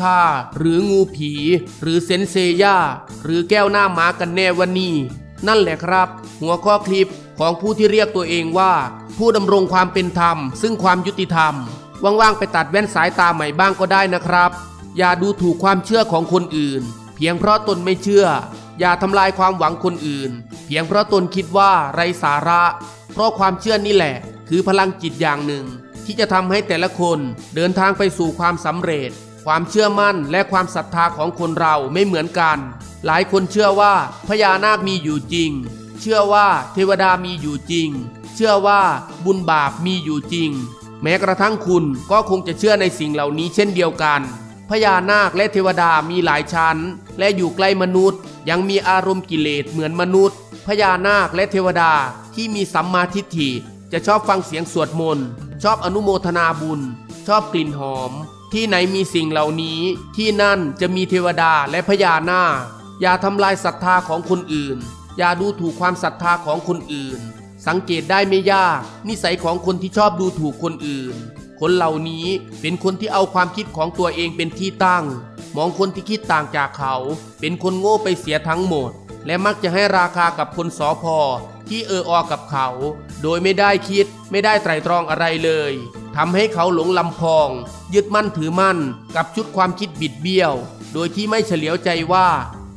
คา หรืองูผี หรือเซนเซย่า หรือแก้วหน้าหมากันแน่วันนี้นั่นแหละครับ หัวข้อคลิปของผู้ที่เรียกตัวเองว่า ผู้ดำรงความเป็นธรรม ซึ่งความยุติธรรม ว่างๆไปตัดแว่นสายตาใหม่บ้างก็ได้นะครับ อย่าดูถูกความเชื่อของคนอื่น เพียงเพราะตนไม่เชื่อ อย่าทำลายความหวังคนอื่น เพียงเพราะตนคิดว่าไรสาระ เพราะความเชื่อนี่แหละ คือพลังจิตอย่างหนึ่ง ที่จะทำให้แต่ละคนเดินทางไปสู่ความสำเร็จ ความเชื่อมั่นและความศรัทธาของคนเราไม่เหมือนกัน หลายคนเชื่อว่าพญานาคมีอยู่จริง เชื่อว่าเทวดามีอยู่จริง เชื่อว่าบุญบาปมีอยู่จริง แม้กระทั่งคุณก็คงจะเชื่อในสิ่งเหล่านี้เช่นเดียวกัน พญานาคและเทวดามีหลายชั้น และอยู่ใกล้มนุษย์ ยังมีอารมณ์กิเลสเหมือนมนุษย์ พญานาคและเทวดาที่มีสัมมาทิฏฐิจะชอบฟังเสียงสวดมนต์ชอบอนุโมทนาบุญ ชอบกลิ่นหอมที่ไหนมีสิ่งเหล่านี้ ที่นั่นจะมีเทวดาและพญานาคอย่าทำลายศรัทธาของคนอื่น อย่าดูถูกความศรัทธาของคนอื่น สังเกตได้ไม่ยาก นิสัยของคนที่ชอบดูถูกคนอื่น คนเหล่านี้เป็นคนที่เอาความคิดของตัวเองเป็นที่ตั้ง มองคนที่คิดต่างจากเขา เป็นคนโง่ไปเสียทั้งหมด และมักจะให้ราคากับคนสอพอที่เอออกับเขา โดยไม่ได้คิดไม่ได้ไตรตรองอะไรเลย ทำให้เขาหลงลำพอง ยึดมั่นถือมั่นกับชุดความคิดบิดเบี้ยว โดยที่ไม่เฉลียวใจว่า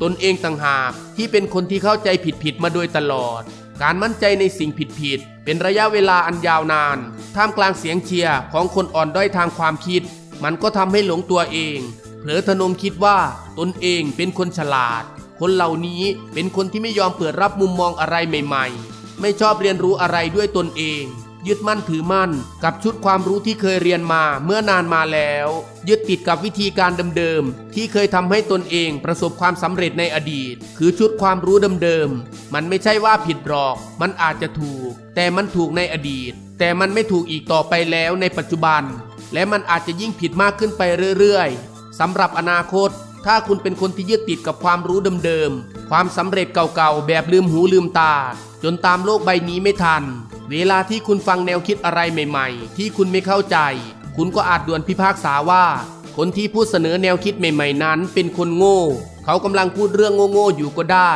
ตนเองต่างหากที่เป็นคนที่เข้าใจผิดๆมาโดยตลอด การมั่นใจในสิ่งผิดๆเป็นระยะเวลาอันยาวนาน ท่ามกลางเสียงเชียร์ของคนอ่อนด้อยทางความคิด มันก็ทำให้หลงตัวเอง เผลอทะนงคิดว่าตนเองเป็นคนฉลาด คนเหล่านี้เป็นคนที่ไม่ยอมเปิดรับมุมมองอะไรใหม่ ๆ ไม่ชอบเรียนรู้อะไรด้วยตนเอง ยึดมั่นถือมั่น กับชุดความรู้ที่เคยเรียนมาเมื่อนานมาแล้ว ยึดติดกับวิธีการเดิมๆที่เคยทำให้ตนเองประสบความสำเร็จในอดีต คือชุดความรู้เดิมๆมันไม่ใช่ว่าผิดหรอก มันอาจจะถูก แต่มันถูกในอดีต แต่มันไม่ถูกอีกต่อไปแล้วในปัจจุบัน และมันอาจจะยิ่งผิดมากขึ้นไปเรื่อยๆสำหรับอนาคตถ้าคุณเป็นคนที่ยึดติดกับความรู้เดิมๆ ความสำเร็จเก่าๆ แบบลืมหูลืมตา จนตามโลกใบนี้ไม่ทัน เวลาที่คุณฟังแนวคิดอะไรใหม่ ๆ ที่คุณไม่เข้าใจ คุณก็อาจด่วนพิพากษาว่า คนที่พูดเสนอแนวคิดใหม่ ๆ นั้นเป็นคนโง่ เขากำลังพูดเรื่องโง่ๆอยู่ก็ได้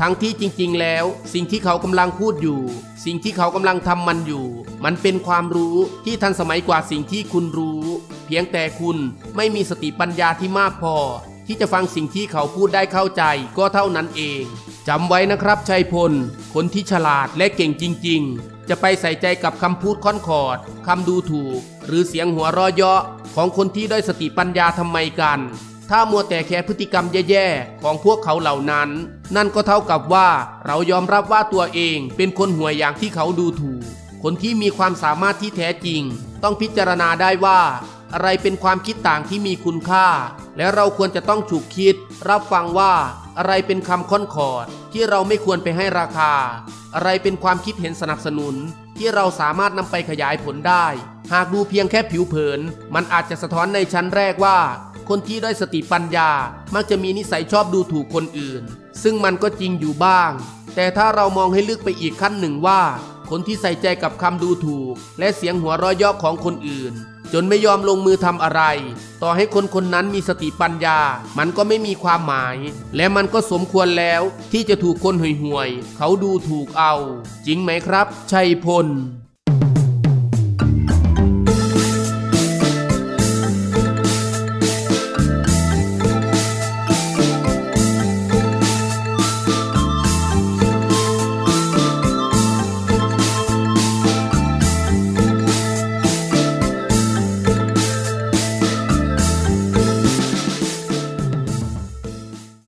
ทั้งที่จริงๆ แล้ว สิ่งที่เขากำลังพูดอยู่ สิ่งที่เขากำลังทำมันอยู่ มันเป็นความรู้ที่ทันสมัยกว่าสิ่งที่คุณรู้ เพียงแต่คุณไม่มีสติปัญญาที่มากพอ ที่จะฟังสิ่งที่เขาพูดได้เข้าใจก็เท่านั้นเองจำไว้นะครับชัยพล คนที่ฉลาดและเก่งจริง ๆ จะไปใส่ใจกับคำพูดค่อนขอดคำดูถูก หรือเสียงหัวรอยเยาะของคนที่ด้อยสติปัญญาทำไมกัน ถ้ามัวแต่แค่พฤติกรรมแย่ๆของพวกเขาเหล่านั้น นั่นก็เท่ากับว่าเรายอมรับว่าตัวเองเป็นคนห่วยอย่างที่เขาดูถูก คนที่มีความสามารถที่แท้จริง ต้องพิจารณาได้ว่า อะไรเป็นความคิดต่างที่มีคุณค่า และเราควรจะต้องฉุกคิด รับฟังว่าอะไรเป็นคำค้อนขอด ที่เราไม่ควรไปให้ราคา อะไรเป็นความคิดเห็นสนับสนุน ที่เราสามารถนำไปขยายผลได้ หากดูเพียงแค่ผิวเผิน มันอาจจะสะท้อนในชั้นแรกว่า คนที่ได้สติปัญญา มักจะมีนิสัยชอบดูถูกคนอื่น ซึ่งมันก็จริงอยู่บ้าง แต่ถ้าเรามองให้ลึกไปอีกขั้นหนึ่งว่าคนที่ใส่ใจกับคำดูถูก และเสียงหัวเราะเยาะของคนอื่น จนไม่ยอมลงมือทำอะไร ต่อให้คนคนนั้นมีสติปัญญา มันก็ไม่มีความหมาย และมันก็สมควรแล้วที่จะถูกคนห่วยๆเขาดูถูกเอา จริงไหมครับ ชัยพล